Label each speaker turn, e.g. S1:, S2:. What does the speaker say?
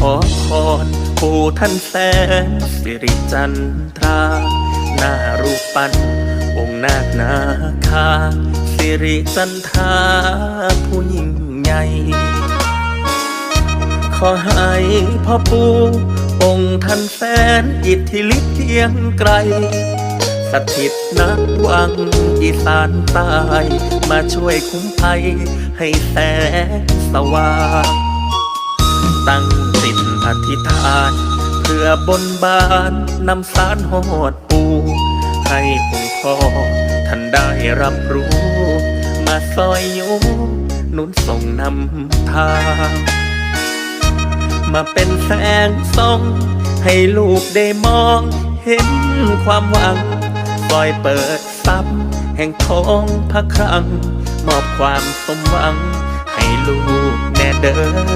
S1: ขอพรปู่ท่านแสนสิริจันทรา หน้ารูปปั้นองค์นาคนาคา สิริจันทราผู้ยิ่งใหญ่ขอให้พ่อปู่องค์ท่านแสนอิทธิฤทธิ์เพียงไกล สถิตนักวังอีสานใต้มาช่วยคุ้มภัยให้แสงสว่าง ธิษฐาน เพื่อบนบานนำสารหอดปู ให้องค์พ่อท่านได้รับรู้ มาซอยโยหนุนส่งนำทาง มาเป็นแสงส่องให้ลูกได้มองเห็นความหวังปล่อยเปิดซับแห่งทองพระครัง มอบความสมหวัง ให้ลูกแน่เด้อ